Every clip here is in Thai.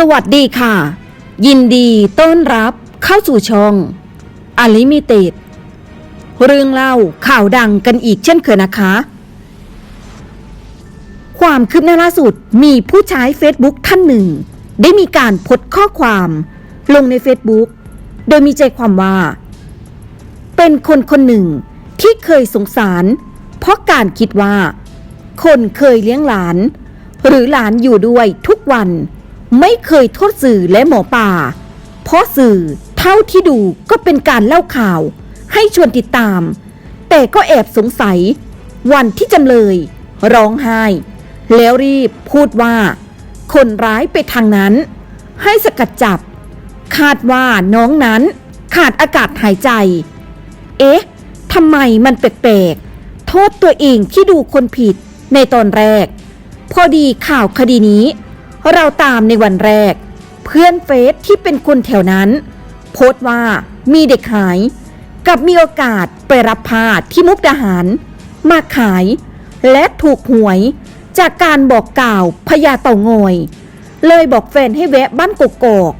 สวัสดีค่ะ ยินดีต้อนรับเข้าสู่ช่องอลิมิเต็ดเรื่องเล่าข่าวดังกันอีกเช่นเคยนะคะ ความคืบหน้าล่าสุดมีผู้ใช้ Facebook ท่านหนึ่ง ได้มีการพสต์ข้อความลงใน Facebook โดยมีใจความว่า เป็นคนคนหนึ่งที่เคยสงสาร เพราะการคิดว่า คนเคยเลี้ยงหลาน หรือหลานอยู่ด้วยทุกวัน ไม่เคยโทษสื่อและหมอป่า เพราะสื่อเท่าที่ดูก็เป็นการเล่าข่าว ให้ชวนติดตาม แต่ก็แอบสงสัย วันที่จำเลย ร้องไห้ แล้วรีบพูดว่า คนร้ายไปทางนั้น ให้สกัดจับ คาดว่าน้องนั้นขาดอากาศหายใจ เอ๊ะทำไมมันแปลกๆ โทษตัวเองที่ดูคนผิดในตอนแรก พอดีข่าวคดีนี้ เราตามในวันแรก เพื่อนเฟซที่เป็นคนแถวนั้น โพสต์ว่ามีเด็กหาย กับมีโอกาสไปรับผ้าที่มุกดาหาร มาขาย และถูกหวยจากการบอกกล่าวพญาเต่างอย เลยบอกแฟนให้แวะบ้านกกอก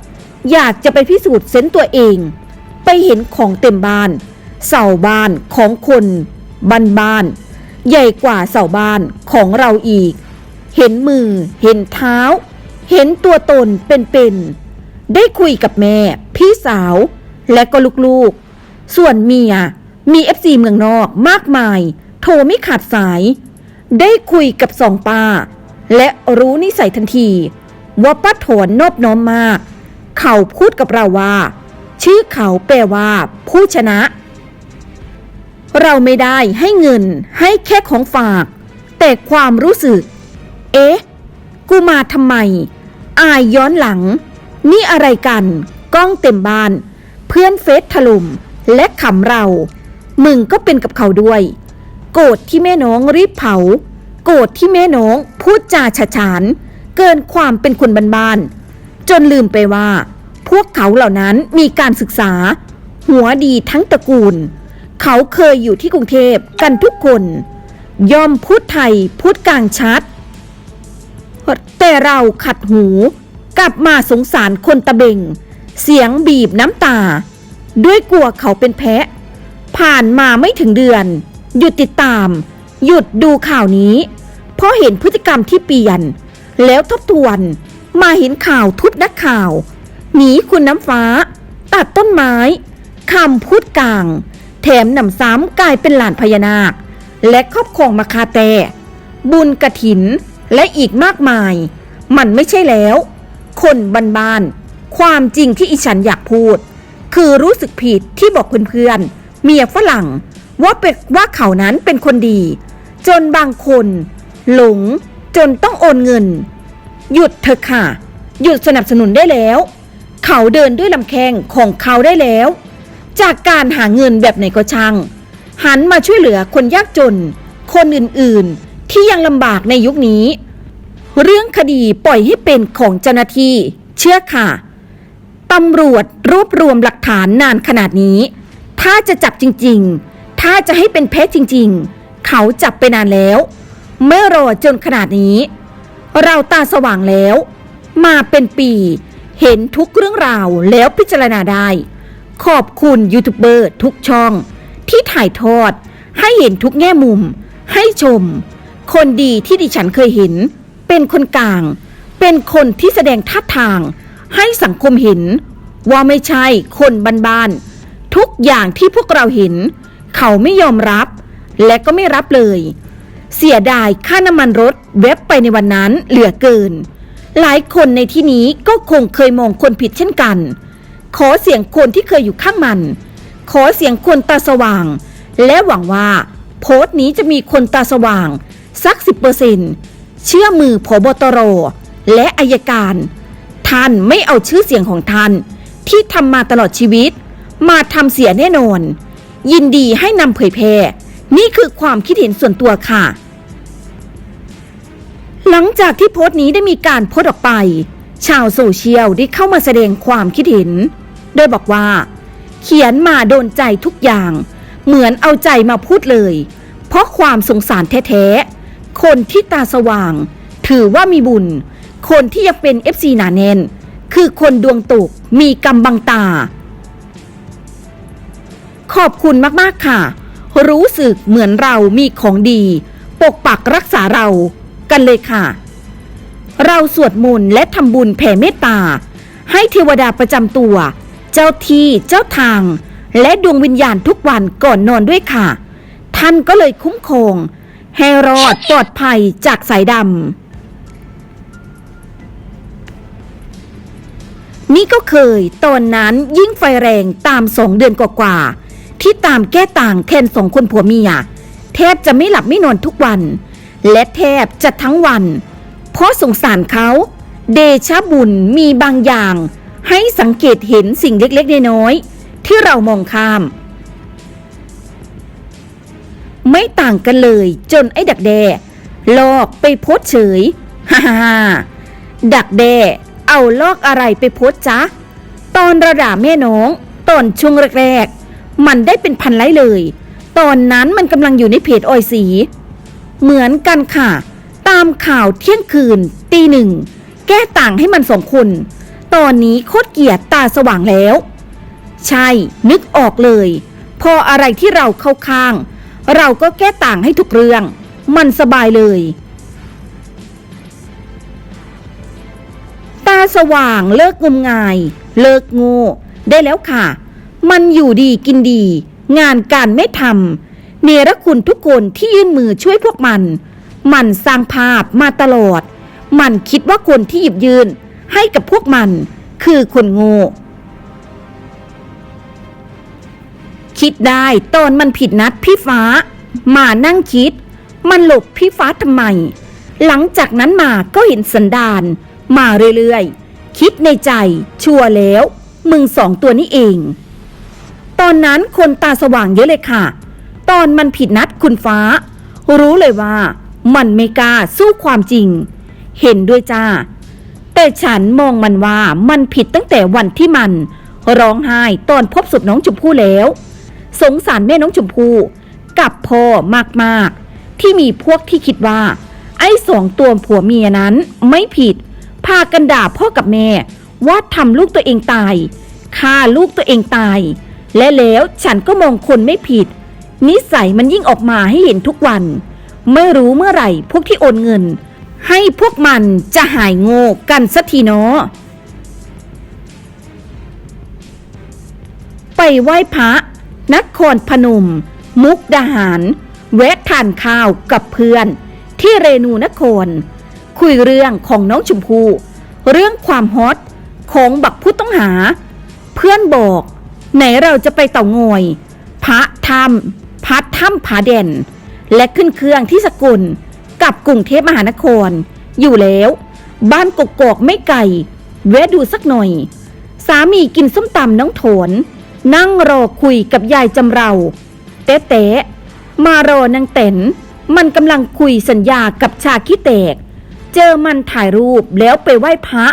อยากจะไปพิสูจน์เซนส์ตัวเอง ไปเห็นของเต็มบ้าน เสาบ้านของคนบ้านบ้าน ใหญ่กว่าเสาบ้านของเราอีก เห็นมือ เห็นเท้า เห็นตัวตนเป็นๆได้คุยกับแม่ พี่สาว และก็ลูกๆ ส่วนเมียมีเอฟซีเมืองนอกมากมาย โทรไม่ขาดสาย ได้คุยกับสองป้า และรู้นิสัยทันที ว่าป้าโถนนอบน้อมมาก เขาพูดกับเราว่า ชื่อเขาแปลว่า ผู้ชนะ เราไม่ได้ให้เงินให้แค่ของฝาก แต่ความรู้สึก เอ๊ะ กูมาทำไม อายย้อนหลัง นี่อะไรกัน กล้องเต็มบ้าน เพื่อนเฟซถล่มและขำเรา มึงก็เป็นกับเขาด้วย โกรธที่แม่น้องรีบเผา โกรธที่แม่น้องพูดจาฉะฉาน เกินความเป็นคนบ้านๆจนลืมไปว่า พวกเขาเหล่านั้นมีการศึกษา หัวดีทั้งตระกูล เขาเคยอยู่ที่กรุงเทพกันทุกคนย่อมพูดไทยพูดกลางชัด แต่เราขัดหู กลับมาสงสารคนตะเบง เสียงบีบน้ำตา ด้วยกลัวเขาเป็นแพะ ผ่านมาไม่ถึงเดือน หยุดติดตาม หยุดดูข่าวนี้ เพราะเห็นพฤติกรรมที่เปลี่ยน แล้วทบทวน มาเห็นข่าวทุบนักข่าว หนีคุณน้ำฟ้า ตัดต้นไม้คำพูดกลาง แถมหนำซ้ำกลายเป็นหลานพญานาค และครอบครองมาคาแต่บุญกระถิน และอีกมากมาย มันไม่ใช่แล้ว คนบ้านๆความจริงที่อีฉันอยากพูด คือรู้สึกผิดที่บอกเพื่อนๆเมียฝรั่ง ว่าเป็นว่าเขานั้นเป็นคนดี จนบางคน หลง จนต้องโอนเงิน หยุดเถอะค่ะ หยุดสนับสนุนได้แล้ว เขาเดินด้วยลำแข้งของเขาได้แล้ว จากการหาเงินแบบไหนก็ช่างหันมาช่วยเหลือคนยากจน คนอื่นๆ ที่ยังลำบากในยุคนี้ เรื่องคดีปล่อยให้เป็นของเจ้าหน้าที่ เชื่อค่ะตำรวจรวบรวมหลักฐานนานขนาดนี้ ถ้าจะจับจริง ๆ ถ้าจะให้เป็นเพชรจริง ๆ เขาจับไปนานแล้ว ไม่รอจนขนาดนี้ เราตาสว่างแล้ว มาเป็นปีเห็นทุกเรื่องราวแล้วพิจารณาได้ ขอบคุณยูทูบเบอร์ทุกช่อง ที่ถ่ายทอดให้เห็นทุกแง่มุม ให้ชม คนดีที่ดิฉันเคยเห็น เป็นคนกลาง เป็นคนที่แสดงท่าทาง ให้สังคมเห็น ว่าไม่ใช่คนบ้านๆทุกอย่างที่พวกเราเห็น เขาไม่ยอมรับ และก็ไม่รับเลย เสียดายค่าน้ำมันรถเว็บไปในวันนั้นเหลือเกิน หลายคนในที่นี้ก็คงเคยมองคนผิดเช่นกัน ขอเสียงคนที่เคยอยู่ข้างมัน ขอเสียงคนตาสว่าง และหวังว่า โพสต์นี้จะมีคนตาสว่าง สักสิบเปอร์เซ็นเชื่อมือผบตร และอายการ ท่านไม่เอาชื่อเสียงของท่าน ที่ทำมาตลอดชีวิต มาทำเสียแน่นอน ยินดีให้นำเผยแพร่ นี่คือความคิดเห็นส่วนตัวค่ะ หลังจากที่โพสต์นี้ได้มีการโพสต์ออกไป ชาวโซเชียลได้เข้ามาแสดงความคิดเห็น โดยบอกว่า เขียนมาโดนใจทุกอย่าง เหมือนเอาใจมาพูดเลย เพราะความสงสารแท้ๆ คนที่ตาสว่าง ถือว่ามีบุญ คนที่ยังเป็น FC หนาแน่น คือคนดวงตก มีกรรมบังตา ขอบคุณมากๆค่ะ รู้สึกเหมือนเรามีของดี ปกปักรักษาเรากันเลยค่ะ เราสวดมนต์และทำบุญแผ่เมตตา ให้เทวดาประจำตัว เจ้าที่เจ้าทาง และดวงวิญญาณทุกวันก่อนนอนด้วยค่ะ ท่านก็เลยคุ้มครอง ให้รอดปลอดภัยจากสายดำ นี่ก็เคยตอนนั้นยิ่งไฟแรงตามสองเดือนกว่าๆที่ตามแก้ต่างแทนสองคนผัวเมีย แทบจะไม่หลับไม่นอนทุกวัน และแทบจะทั้งวัน เพราะสงสารเขาเดชะบุญมีบางอย่าง ให้สังเกตเห็นสิ่งเล็กๆน้อยๆที่เรามองข้าม ไม่ต่างกันเลยจนไอ้ดักแด้ลอกไปโพสเฉยฮ่าฮ่าฮ่าดักแด้เอาลอกอะไรไปโพสจ๊ะ ตอนระด่าแม่น้องตอนช่วงแรกๆมันได้เป็นพันไลค์เลย ตอนนั้นมันกำลังอยู่ในเพจออยสี เหมือนกันค่ะ ตามข่าวเที่ยงคืนตีหนึ่ง แก้ต่างให้มันสองคน ตอนนี้โคตรเกลียดตาสว่างแล้ว ใช่ นึกออกเลย พออะไรที่เราเข้าข้าง เราก็แก้ต่างให้ทุกเรื่อง มันสบายเลย ตาสว่างเลิกงมงาย เลิกโง่ได้แล้วค่ะ มันอยู่ดีกินดี งานการไม่ทำเนรคุณทุกคนที่ยื่นมือช่วยพวกมัน มันสร้างภาพมาตลอด มันคิดว่าคนที่หยิบยืนให้กับพวกมัน คือคนโง่ คิดได้ตอนมันผิดนัดพี่ฟ้า มานั่งคิด มันหลบพี่ฟ้าทำไม หลังจากนั้นมาก็เห็นสันดาน มาเรื่อยๆ คิดในใจ ชัวร์แล้ว มึงสองตัวนี้เอง ตอนนั้นคนตาสว่างเยอะเลยค่ะ ตอนมันผิดนัดคุณฟ้า รู้เลยว่า มันไม่กล้าสู้ความจริง เห็นด้วยจ้า แต่ฉันมองมันว่ามันผิดตั้งแต่วันที่มันร้องไห้ตอนพบศพน้องชมพู่แล้ว สงสารแม่น้องชมพู่กับพ่อมากๆ ที่มีพวกที่คิดว่า ไอ้สองตัวผัวเมียนั้นไม่ผิด พากันด่าพ่อกับแม่ ว่าทำลูกตัวเองตายฆ่าลูกตัวเองตาย และแล้วฉันก็มองคนไม่ผิด นิสัยมันยิ่งออกมาให้เห็นทุกวัน ไม่รู้เมื่อไหร่พวกที่โอนเงิน ให้พวกมันจะหายโง่กันสักทีเนาะไปไหว้พระ นครพนม มุกดาหาร แวะทานข้าวกับเพื่อน ที่เรนูนคร คุยเรื่องของน้องชมพู่เรื่องความฮอตของบักผู้ต้องหา เพื่อนบอก ไหนเราจะไปเต่างอย พระถ้ำพัดถ้ำผาเด่น และขึ้นเครื่องที่สกุลกับกรุงเทพมหานคร อยู่แล้ว บ้านกกอกไม่ไกลแวะดูสักหน่อย สามีกินส้มตำน้องโถน นั่งรอคุยกับยายจำเรา เต๊ะเต๊ะมารอนางเต็นมันกำลังคุยสัญญากับชาคิแตก เจอมันถ่ายรูปแล้วไปไหว้พระ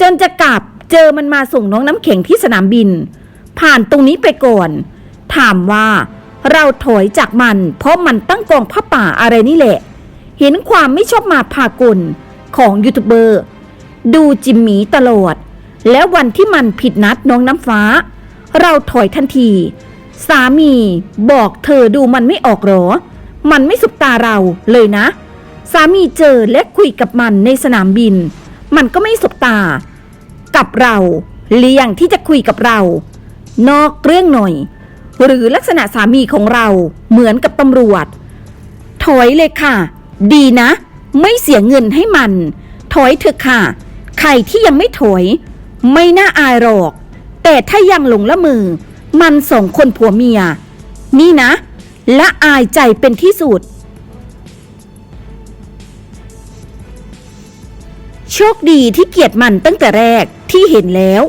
จนจะกลับเจอมันมาส่งน้องน้ำแข็งที่สนามบิน ผ่านตรงนี้ไปก่อน ถามว่า เราถอยจากมัน เพราะมันตั้งกองผ้าป่าอะไรนี่แหละ เห็นความไม่ชอบมาพากลของยูทูบเบอร์ ดูจิมมี่ตลอด แล้ววันที่มันผิดนัดน้องน้ำฟ้า เราถอยทันที สามีบอกเธอดูมันไม่ออกหรอ มันไม่สุบตาเราเลยนะ สามีเจอและคุยกับมันในสนามบิน มันก็ไม่สบตา กับเราเลี่ยงที่จะคุยกับเรา นอกเรื่องหน่อย หรือลักษณะสามีของเราเหมือนกับตำรวจ ถอยเลยค่ะ ดีนะ ไม่เสียเงินให้มัน ถอยเถอะค่ะ ใครที่ยังไม่ถอย ไม่น่าอายหรอก แต่ถ้ายังหลงละมือมันสองคนผัวเมีย นี่นะและอายใจเป็นที่สุด โชคดีที่เกลียดมันตั้งแต่แรกที่เห็นแล้ว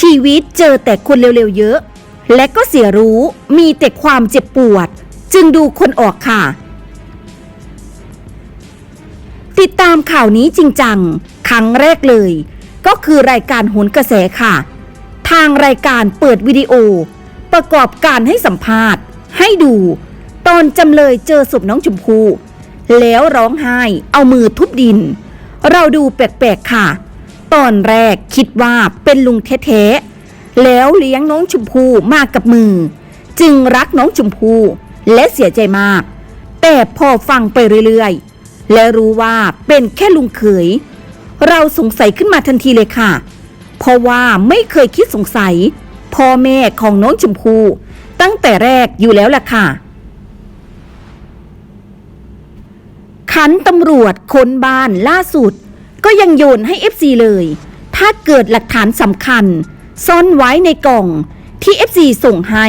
ชีวิตเจอแต่คนเร็วๆเยอะ และก็เสียรู้มีแต่ความเจ็บปวด จึงดูคนออกค่ะ ติดตามข่าวนี้จริงจัง ครั้งแรกเลย ก็คือรายการโหนกระแสค่ะ ทางรายการเปิดวิดีโอ ประกอบการให้สัมภาษณ์ ให้ดู ตอนจำเลยเจอศพน้องชมพู่แล้วร้องไห้เอามือทุบดิน เราดูแปลกๆค่ะ ตอนแรกคิดว่าเป็นลุงแท้ๆแล้วเลี้ยงน้องชมพู่มากับมือ จึงรักน้องชมพู่และเสียใจมาก แต่พอฟังไปเรื่อยๆ และรู้ว่าเป็นแค่ลุงเขย เราสงสัยขึ้นมาทันทีเลยค่ะ เพราะว่าไม่เคยคิดสงสัย พ่อแม่ของน้องชมพู่ตั้งแต่แรกอยู่แล้วล่ะค่ะ ขันตำรวจค้นบ้านล่าสุด ก็ยังโยนให้ FC เลย ถ้าเกิดหลักฐานสำคัญ ซ่อนไว้ในกล่องที่ FC ส่งให้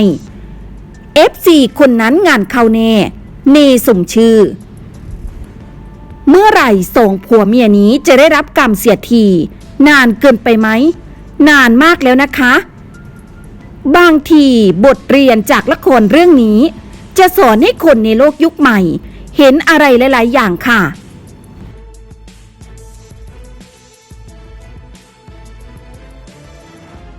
FC คนนั้นงานเข้าแน่ เนสมชื่อ เมื่อไหร่ส่งผัวเมียนี้จะได้รับกรรมเสียที นานเกินไปไหม นานมากแล้วนะคะ บางทีบทเรียนจากละครเรื่องนี้ จะสอนให้คนในโลกยุคใหม่ เห็นอะไรหลาย ๆ อย่างค่ะ